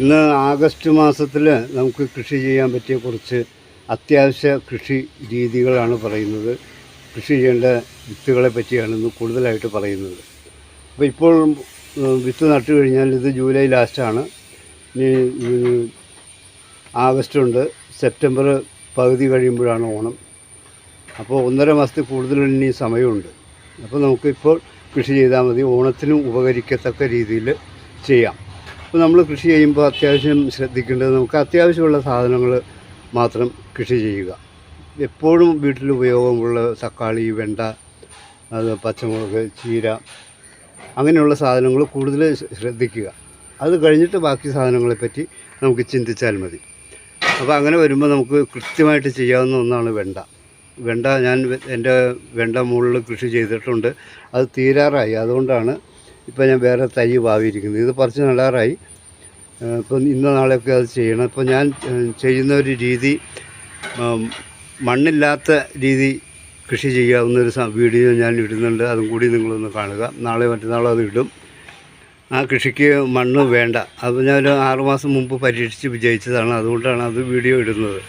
ഇന്ന് ആഗസ്റ്റ് മാസത്തിൽ നമുക്ക് കൃഷി ചെയ്യാൻ പറ്റിയ കുറച്ച് അത്യാവശ്യ കൃഷി രീതികളാണ് പറയുന്നത്. കൃഷി ചെയ്യേണ്ട വിത്തുകളെ പറ്റിയാണ് ഇന്ന് കൂടുതലായിട്ട് പറയുന്നത്. അപ്പോൾ ഇപ്പോൾ വിത്ത് നട്ടു കഴിഞ്ഞാൽ ഇത് ജൂലൈ ലാസ്റ്റാണ് ഇനി ആഗസ്റ്റ് ഉണ്ട്. സെപ്റ്റംബർ പകുതി കഴിയുമ്പോഴാണ് ഓണം. അപ്പോൾ ഒന്നര മാസത്തിൽ കൂടുതൽ ഇനി സമയമുണ്ട്. അപ്പോൾ നമുക്കിപ്പോൾ കൃഷി ചെയ്താൽ മതി. ഓണത്തിനും ഉപകരിക്കത്തക്ക രീതിയിൽ ചെയ്യാം. അപ്പോൾ നമ്മൾ കൃഷി ചെയ്യുമ്പോൾ അത്യാവശ്യം ശ്രദ്ധിക്കേണ്ടത് നമുക്ക് അത്യാവശ്യമുള്ള സാധനങ്ങൾ മാത്രം കൃഷി ചെയ്യുക. എപ്പോഴും വീട്ടിൽ ഉപയോഗമുള്ള തക്കാളി വെണ്ട അത് പച്ചമുളക് ചീര അങ്ങനെയുള്ള സാധനങ്ങൾ കൂടുതൽ ശ്രദ്ധിക്കുക. അത് കഴിഞ്ഞിട്ട് ബാക്കി സാധനങ്ങളെ പറ്റി നമുക്ക് ചിന്തിച്ചാൽ മതി. അപ്പോൾ അങ്ങനെ വരുമ്പോൾ നമുക്ക് കൃത്യമായിട്ട് ചെയ്യാവുന്ന ഒന്നാണ് വെണ്ട. വെണ്ട ഞാൻ എന്റെ വെണ്ട മുകളിൽ കൃഷി ചെയ്തിട്ടുണ്ട്. അത് തീരാറായി. അതുകൊണ്ടാണ് ഇപ്പോൾ ഞാൻ വേറെ തൈ വാവിയിരിക്കുന്നത് ഇത് പറിച്ച് ഏഹ് ഇപ്പം ഇന്ന് നാളെയൊക്കെ അത് ചെയ്യണം. ഇപ്പോൾ ഞാൻ ചെയ്യുന്ന ഒരു രീതി മണ്ണില്ലാത്ത രീതി കൃഷി ചെയ്യാവുന്ന ഒരു വീഡിയോ ഞാൻ ഇടുന്നുണ്ട്. അതും കൂടി നിങ്ങളൊന്ന് കാണുക. നാളെ മറ്റന്നാളോ അത് ഇടും. ആ കൃഷിക്ക് മണ്ണ് വേണ്ട. അത് ഞാനൊരു ആറുമാസം മുമ്പ് പരീക്ഷിച്ച് വിജയിച്ചതാണ്. അതുകൊണ്ടാണ് അത് വീഡിയോ ഇടുന്നത്.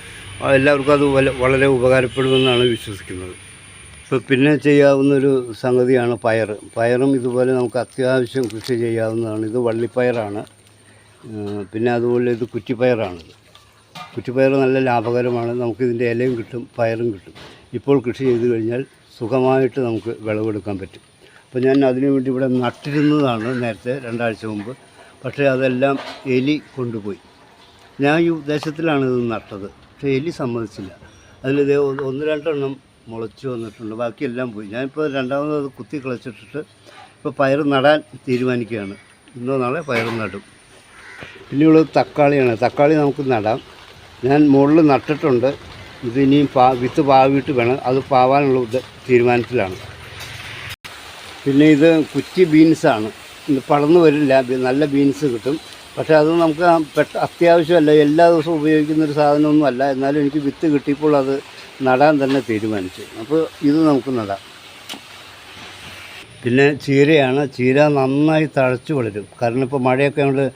എല്ലാവർക്കും അത് വളരെ ഉപകാരപ്പെടുമെന്നാണ് വിശ്വസിക്കുന്നത്. ഇപ്പോൾ പിന്നെ ചെയ്യാവുന്നൊരു സംഗതിയാണ് പയർ. പയറും ഇതുപോലെ നമുക്ക് അത്യാവശ്യം കൃഷി ചെയ്യാവുന്നതാണ്. ഇത് വള്ളിപ്പയറാണ്. പിന്നെ അതുപോലെ ഇത് കുറ്റിപ്പയറാണിത്. കുറ്റിപ്പയർ നല്ല ലാഭകരമാണ്. നമുക്കിതിന്റെ ഇലയും കിട്ടും പയറും കിട്ടും. ഇപ്പോൾ കൃഷി ചെയ്ത് കഴിഞ്ഞാൽ സുഖമായിട്ട് നമുക്ക് വിളവെടുക്കാൻ പറ്റും. അപ്പോൾ ഞാൻ അതിനു വേണ്ടി ഇവിടെ നട്ടിരുന്നതാണ് നേരത്തെ രണ്ടാഴ്ച മുമ്പ്. പക്ഷേ അതെല്ലാം എലി കൊണ്ടുപോയി. ഞാൻ ഈ ഉദ്ദേശത്തിലാണ് ഇത് നട്ടത്. പക്ഷേ എലി സമ്മതിച്ചില്ല. അതിൽ ഒന്ന് രണ്ടെണ്ണം മുളച്ചു വന്നിട്ടുണ്ട്. ബാക്കിയെല്ലാം പോയി. ഞാനിപ്പോൾ രണ്ടാമത് കുത്തി കിളച്ചിട്ടിട്ട് ഇപ്പോൾ പയർ നടാൻ തീരുമാനിക്കുകയാണ്. ഇന്നോ നാളെ പയർ നടും. പിന്നെയുള്ളത് തക്കാളിയാണ്. തക്കാളി നമുക്ക് നടാം. ഞാൻ മുകളിൽ നട്ടിട്ടുണ്ട്. ഇത് ഇനിയും പാ വിത്ത് പാവിട്ട് വേണം. അത് പാവാനുള്ള തീരുമാനത്തിലാണ്. പിന്നെ ഇത് കുറ്റി ബീൻസാണ് പടർന്നു വരില്ല. നല്ല ബീൻസ് കിട്ടും. പക്ഷേ അത് നമുക്ക് പെട്ട അത്യാവശ്യമല്ല. എല്ലാ ദിവസവും ഉപയോഗിക്കുന്നൊരു സാധനമൊന്നുമല്ല എന്നാലും എനിക്ക് വിത്ത് കിട്ടിയപ്പോൾ അത് നടാൻ തന്നെ തീരുമാനിച്ചു. അപ്പോൾ ഇത് നമുക്ക് നടാം. പിന്നെ ചീരയാണ്. ചീര നന്നായി തഴച്ചു വളരും. കാരണം ഇപ്പോൾ മഴയൊക്കെ ഞങ്ങൾ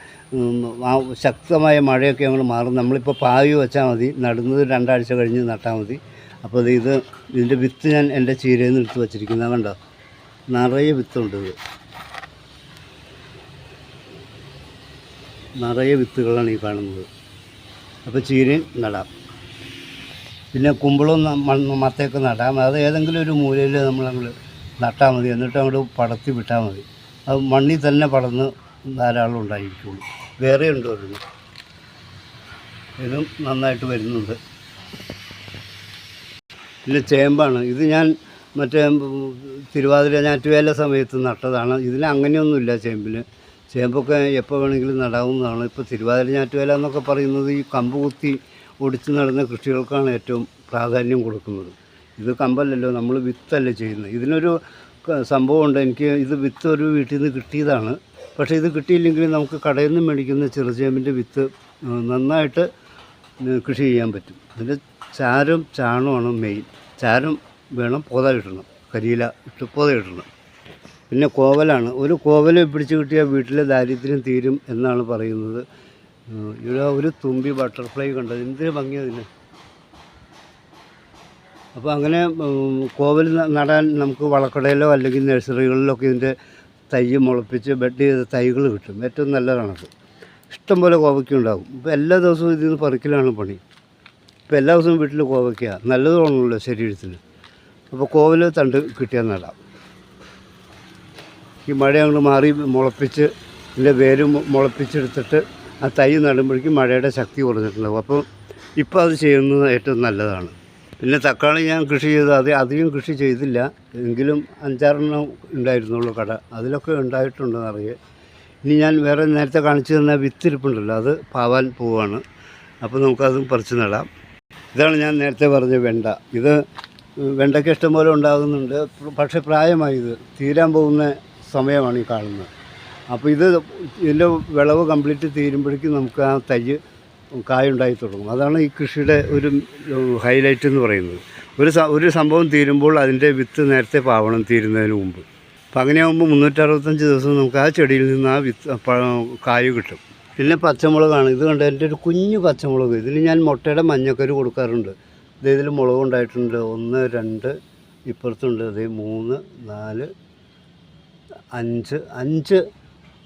ശക്തമായ മഴയൊക്കെ ഞങ്ങൾ മാറും. നമ്മളിപ്പോൾ പാവി വെച്ചാൽ മതി. നടുന്നത് രണ്ടാഴ്ച കഴിഞ്ഞ് നട്ടാൽ മതി. അപ്പോൾ ഇത് ഇതിന്റെ വിത്ത് ഞാൻ എന്റെ ചീരയിൽ നിന്ന് എടുത്ത് വച്ചിരിക്കുന്നത് കണ്ടോ? നിറയെ വിത്തുണ്ട് ഇത്. നിറയെ വിത്തുകളാണ് ഈ കാണുന്നത്. അപ്പോൾ ചീരയും നടാം. പിന്നെ കുമ്പളും മണ്ണ് മത്തയൊക്കെ നടാം അത് ഏതെങ്കിലും ഒരു മൂലയിൽ നമ്മൾ അങ്ങോട്ട് നട്ടാൽ മതി. എന്നിട്ട് അങ്ങോട്ട് പടത്തി വിട്ടാൽ മതി. അത് മണ്ണിൽ തന്നെ പടർന്ന് ധാരാളം ഉണ്ടായിരിക്കുള്ളൂ. വേറെ ഉണ്ട് ഒരെണ്ണം ഇതും നന്നായിട്ട് വരുന്നുണ്ട്. പിന്നെ ചേമ്പാണ്. ഇത് ഞാൻ മറ്റേ തിരുവാതിര ഞാറ്റുവേല സമയത്ത് നട്ടതാണ്. ഇതിന് അങ്ങനെയൊന്നുമില്ല ചേമ്പിന്. ചേമ്പൊക്കെ എപ്പോൾ വേണമെങ്കിലും നടാവുന്നതാണ്. ഇപ്പോൾ തിരുവാതിര ഞാറ്റുവേല എന്നൊക്കെ പറയുന്നത് ഈ കമ്പ് കുത്തി ഒടിച്ച് നടന്ന കൃഷികൾക്കാണ് ഏറ്റവും പ്രാധാന്യം കൊടുക്കുന്നത്. ഇത് കമ്പല്ലല്ലോ നമ്മൾ വിത്തല്ലേ ചെയ്യുന്നത്. ഇതിനൊരു സംഭവമുണ്ട്. എനിക്ക് ഇത് വിത്ത് ഒരു വീട്ടിൽ നിന്ന് കിട്ടിയതാണ്. പക്ഷേ ഇത് കിട്ടിയില്ലെങ്കിൽ നമുക്ക് കടയിൽ നിന്ന് മേടിക്കുന്ന ചെറുചേമ്പിന്റെ വിത്ത് നന്നായിട്ട് കൃഷി ചെയ്യാൻ പറ്റും. അതിന്റെ ചാരം ചാണമാണ് മെയിൻ ചാരം വേണം പോത കിട്ടണം. കരിയില ഇട്ട് പോത കിട്ടണം. പിന്നെ കോവലാണ്. ഒരു കോവൽ പിടിച്ച് കിട്ടിയാൽ വീട്ടിലെ ദാരിദ്ര്യം തീരും എന്നാണ് പറയുന്നത്. ഇവിടെ ഒരു തുമ്പി ബട്ടർഫ്ലൈ കണ്ടത്. എന്ത് ഭംഗി അതിന് അപ്പോൾ അങ്ങനെ കോവൽ നടാൻ നമുക്ക് വളക്കടയിലോ അല്ലെങ്കിൽ നഴ്സറികളിലൊക്കെ ഇതിന്റെ തൈ മുളപ്പിച്ച് ബെഡ് ചെയ്ത് തൈകൾ കിട്ടും. ഏറ്റവും നല്ലതാണത്. ഇഷ്ടംപോലെ കോവയ്ക്ക ഉണ്ടാകും. ഇപ്പോൾ എല്ലാ ദിവസവും ഇതിൽ നിന്ന് പറിക്കലാണ് പണി. ഇപ്പോൾ എല്ലാ ദിവസവും വീട്ടിൽ കോവയ്ക്ക. നല്ലതാണല്ലോ ശരീരത്തിന്. അപ്പോൾ കോവൽ തണ്ട് കിട്ടിയാൽ നടാം. ഈ മഴ അങ്ങോട്ട് മാറി മുളപ്പിച്ച് ഇതിന്റെ വേര് മുളപ്പിച്ചെടുത്തിട്ട് ആ തൈ നടുമ്പോഴേക്കും മഴയുടെ ശക്തി കുറഞ്ഞിട്ടുണ്ടാകും അപ്പോൾ ഇപ്പോൾ അത് ചെയ്യുന്നത് ഏറ്റവും നല്ലതാണ്. പിന്നെ തക്കാളി ഞാൻ കൃഷി ചെയ്ത് അത് അധികം കൃഷി ചെയ്തില്ല. എങ്കിലും അഞ്ചാറെണ്ണം ഉണ്ടായിരുന്നുള്ളൂ കട. അതിലൊക്കെ ഉണ്ടായിട്ടുണ്ടെന്ന് അറിയേ ഇനി ഞാൻ വേറെ നേരത്തെ കാണിച്ചു തന്ന വിത്തിരിപ്പുണ്ടല്ലോ അത് പാവാൻ പോവാണ്. അപ്പോൾ നമുക്കതും പറിച്ച് നടാം. ഇതാണ് ഞാൻ നേരത്തെ പറഞ്ഞ വെണ്ട. ഇത് വെണ്ടയ്ക്ക് ഇഷ്ടംപോലെ ഉണ്ടാകുന്നുണ്ട്. പക്ഷേ പ്രായമായി ഇത്. തീരാൻ പോകുന്ന സമയമാണ് ഈ കാണുന്നത്. അപ്പോൾ ഇത് ഇതിന്റെ വിളവ് കംപ്ലീറ്റ് തീരുമ്പോഴേക്കും നമുക്ക് ആ തൈ കായുണ്ടായി തുടങ്ങും. അതാണ് ഈ കൃഷിയുടെ ഒരു ഹൈലൈറ്റ് എന്ന് പറയുന്നത്. ഒരു ഒരു സംഭവം തീരുമ്പോൾ അതിന്റെ വിത്ത് നേരത്തെ പാവണം തീരുന്നതിന് മുമ്പ്. അപ്പം അങ്ങനെയാകുമ്പോൾ മുന്നൂറ്ററുപത്തഞ്ച് ദിവസം നമുക്ക് ആ ചെടിയിൽ നിന്ന് ആ വിത്ത് കായ് കിട്ടും. പിന്നെ പച്ചമുളകാണ്. ഇത് കണ്ട് എന്റെ ഒരു കുഞ്ഞു പച്ചമുളക്. ഇതിൽ ഞാൻ മുട്ടയുടെ മഞ്ഞക്കരു കൊടുക്കാറുണ്ട്. ഇത് ഇതിൽ മുളക് ഉണ്ടായിട്ടുണ്ട്. ഒന്ന് രണ്ട് ഇപ്പുറത്തുണ്ട്. അതേ മൂന്ന് നാല് അഞ്ച് അഞ്ച്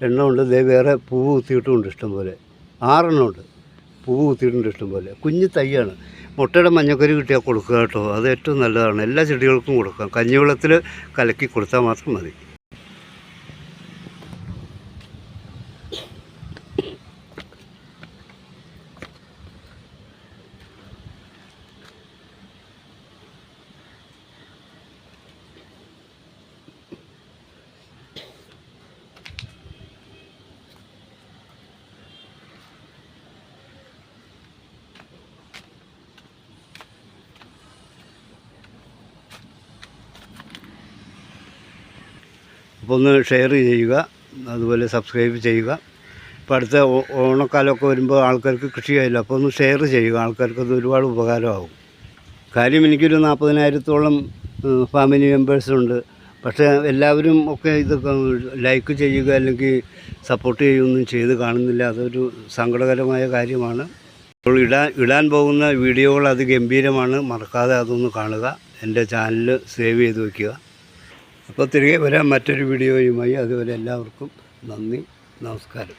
എണ്ണമുണ്ട്. ദേ വേറെ പൂവ് കുത്തിയിട്ടുമുണ്ട് ഇഷ്ടംപോലെ. ആറെണ്ണമുണ്ട്. പൂവ് കുത്തിയിട്ടുണ്ട് ഇഷ്ടംപോലെ. കുഞ്ഞു തൈയാണ്. മുട്ടയുടെ മഞ്ഞക്കരി കിട്ടിയാൽ കൊടുക്കുക കേട്ടോ. അത് ഏറ്റവും നല്ലതാണ്. എല്ലാ ചെടികൾക്കും കൊടുക്കാം. കഞ്ഞിവെള്ളത്തിൽ കലക്കി കൊടുത്താൽ മാത്രം മതി. അപ്പോൾ ഒന്ന് ഷെയർ ചെയ്യുക അതുപോലെ സബ്സ്ക്രൈബ് ചെയ്യുക. ഇപ്പോൾ അടുത്ത ഓണക്കാലമൊക്കെ വരുമ്പോൾ ആൾക്കാർക്ക് കൃഷി ചെയ്യില്ല അപ്പോൾ ഒന്ന് ഷെയർ ചെയ്യുക. ആൾക്കാർക്ക് അത് ഒരുപാട് ഉപകാരമാകും. കാര്യം എനിക്കൊരു നാൽപ്പതിനായിരത്തോളം ഫാമിലി മെമ്പേഴ്സുണ്ട്. പക്ഷേ എല്ലാവരും ഒക്കെ ഇത് ലൈക്ക് ചെയ്യുക അല്ലെങ്കിൽ സപ്പോർട്ട് ചെയ്യുകയൊന്നും ചെയ്ത് കാണുന്നില്ല. അതൊരു സങ്കടകരമായ കാര്യമാണ്. അപ്പോൾ ഇടാൻ ഇടാൻ പോകുന്ന വീഡിയോകൾ അത് ഗംഭീരമാണ്. മറക്കാതെ അതൊന്ന് കാണുക. എന്റെ ചാനൽ സേവ് ചെയ്ത് വയ്ക്കുക. അപ്പോൾ തിരികെ വരാം മറ്റൊരു വീഡിയോയുമായി അതുവരെ എല്ലാവർക്കും നന്ദി നമസ്കാരം.